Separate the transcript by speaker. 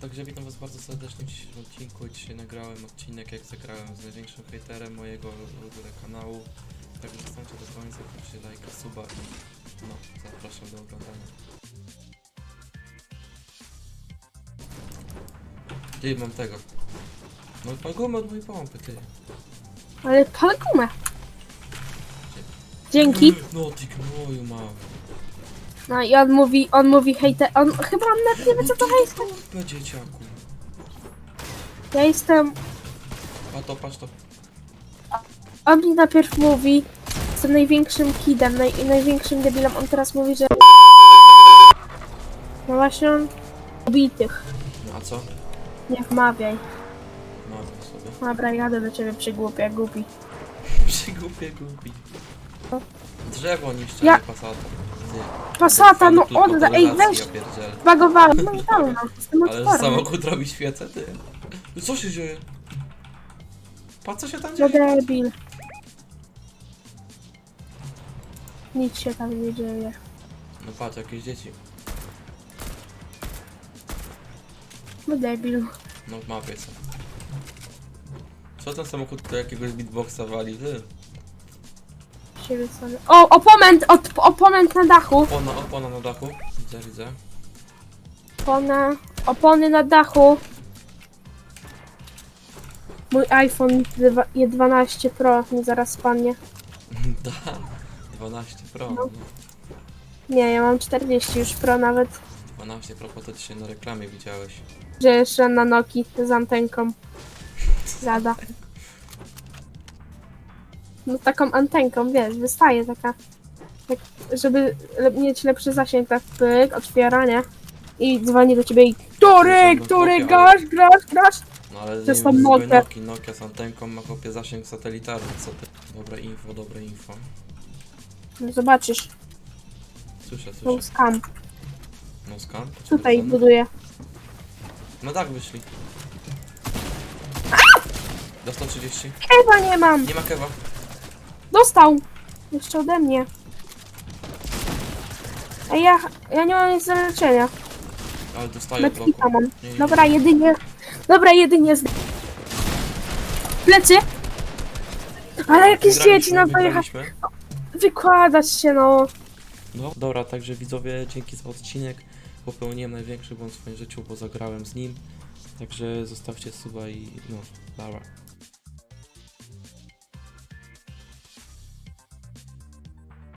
Speaker 1: Także witam was bardzo serdecznie w dzisiejszym odcinku. Dzisiaj nagrałem odcinek jak zagrałem z największym hejterem mojego w ogóle kanału. Także zostańcie do końca, proszę lajka, suba i no, zapraszam do oglądania. Gdzie mam tego? No pan gumę od mojej pompy, ty.
Speaker 2: Ale pal gumę. Dzięki.
Speaker 1: No ty gnoju mały.
Speaker 2: No i on mówi, on mówi hejter, on chyba on nawet nie wie co to hejter.
Speaker 1: Kurwa dzieciaku.
Speaker 2: Ja jestem,
Speaker 1: A to patrz to.
Speaker 2: on mi najpierw mówi, jestem największym kidem, naj, największym debilem, on teraz mówi, że no właśnie on ubitych,
Speaker 1: No a co?
Speaker 2: nie wmawiaj.
Speaker 1: Mam sobie.
Speaker 2: Dobra, jadę do ciebie przygłupia, głupi.
Speaker 1: Przygłupie głupi. Drzewo niszczę,
Speaker 2: Ja-
Speaker 1: pasata.
Speaker 2: Pasata, no oddaj, ej
Speaker 1: polaryzacji,
Speaker 2: weź, bagowałem, no i dawno, jestem
Speaker 1: Ale
Speaker 2: odporny.
Speaker 1: samochód robi świecę, ty. No co się dzieje? Patrz co się tam
Speaker 2: No
Speaker 1: dzieje?
Speaker 2: debil. Nic się tam nie dzieje.
Speaker 1: No patrz, jakieś dzieci.
Speaker 2: No debil.
Speaker 1: No w mapie są. Co ten samochód do jakiegoś beatboxa wali, ty?
Speaker 2: Siebie sobie. O, oponent, od, oponent na dachu.
Speaker 1: Opona, opona na dachu. Widzę, widzę.
Speaker 2: Opona, opony na dachu. Mój iPhone dwa- 12 Pro mi zaraz spadnie.
Speaker 1: Da. 12 Pro.
Speaker 2: No.
Speaker 1: No.
Speaker 2: Nie, ja mam 40 już Pro nawet.
Speaker 1: 12 Pro, po to dzisiaj na reklamie widziałeś.
Speaker 2: Że jeszcze na Noki z antenką. Zada. No taką antenką, wiesz, wystaje taka. Tak, żeby le- mieć lepszy zasięg, tak pyk, otwiera, nie? I dzwoni do ciebie i
Speaker 1: No,
Speaker 2: który,
Speaker 1: Nokia,
Speaker 2: grasz, grasz, grasz?
Speaker 1: No ale
Speaker 2: To są
Speaker 1: wiem,
Speaker 2: Nokia.
Speaker 1: Nokia. Nokia z antenką ma kopie zasięg satelitarny, co ty? Dobre info, dobre info.
Speaker 2: No zobaczysz,
Speaker 1: Słyszę,
Speaker 2: no
Speaker 1: słyszę.
Speaker 2: skam.
Speaker 1: No skan?
Speaker 2: Tutaj buduję.
Speaker 1: No tak wyszli. Do 130.
Speaker 2: Kewa nie mam!
Speaker 1: Nie ma kewa.
Speaker 2: Dostał! Jeszcze ode mnie. A ja, ja nie mam nic do leczenia.
Speaker 1: Ale dostaję bloku.
Speaker 2: Mam.
Speaker 1: Nie, nie,
Speaker 2: Dobra, jedynie. Dobra, jedynie z. Plecy! Ale jakieś
Speaker 1: Wygraliśmy,
Speaker 2: dzieci nam
Speaker 1: wygraliśmy.
Speaker 2: Wykładać się, no.
Speaker 1: No dobra, także widzowie, dzięki za odcinek. Popełniłem największy błąd w swoim życiu, bo zagrałem z nim. Także zostawcie suba i no, dobra.